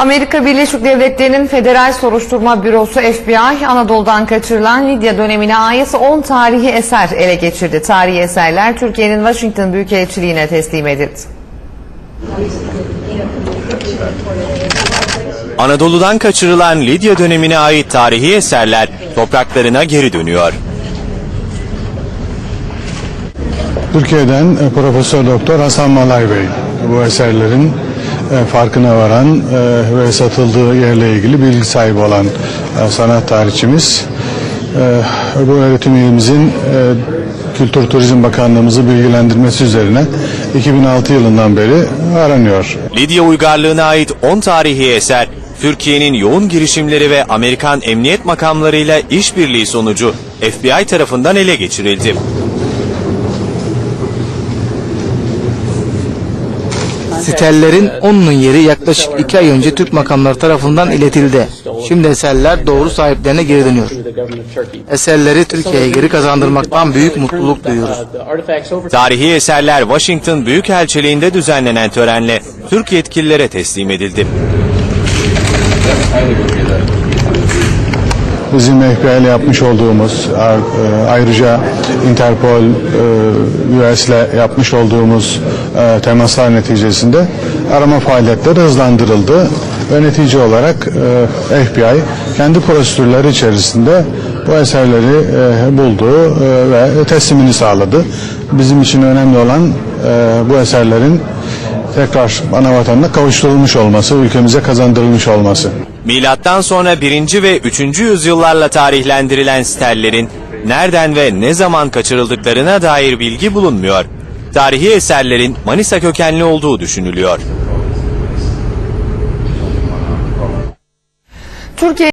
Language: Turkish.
Amerika Birleşik Devletleri'nin Federal Soruşturma Bürosu FBI Anadolu'dan kaçırılan Lidya dönemine ait 10 tarihi eser ele geçirdi. Tarihi eserler Türkiye'nin Washington Büyükelçiliğine teslim edildi. Anadolu'dan kaçırılan Lidya dönemine ait tarihi eserler topraklarına geri dönüyor. Türkiye'den e, Profesör Doktor Hasan Malay Bey bu eserlerin farkına varan e, ve satıldığı yerle ilgili bilgi sahibi olan e, sanat tarihçimiz. E, Bu öğretim üyemizin e, Kültür Turizm Bakanlığımızı bilgilendirmesi üzerine 2006 yılından beri aranıyor. Lidya uygarlığına ait 10 tarihi eser Türkiye'nin yoğun girişimleri ve Amerikan emniyet makamlarıyla işbirliği sonucu FBI tarafından ele geçirildi. Steller'in onun yeri yaklaşık iki ay önce Türk makamları tarafından iletildi. Şimdi eserler doğru sahiplerine geri dönüyor. Eserleri Türkiye'ye geri kazandırmaktan büyük mutluluk duyuyoruz. Tarihi eserler Washington Büyükelçiliğinde düzenlenen törenle Türk yetkililere teslim edildi. Bizim ile yapmış olduğumuz e, ayrıca Interpol, e, US ile yapmış olduğumuz e, temaslar neticesinde arama faaliyetleri hızlandırıldı ve netice olarak e, FBI kendi prosedürleri içerisinde bu eserleri e, buldu e, ve teslimini sağladı. Bizim için önemli olan e, bu eserlerin tekrar ana vatanına kavuşturulmuş olması, ülkemize kazandırılmış olması. Milattan sonra 1. ve 3. yüzyıllarla tarihlendirilen stellerin nereden ve ne zaman kaçırıldıklarına dair bilgi bulunmuyor. Tarihi eserlerin Manisa kökenli olduğu düşünülüyor. Türkiye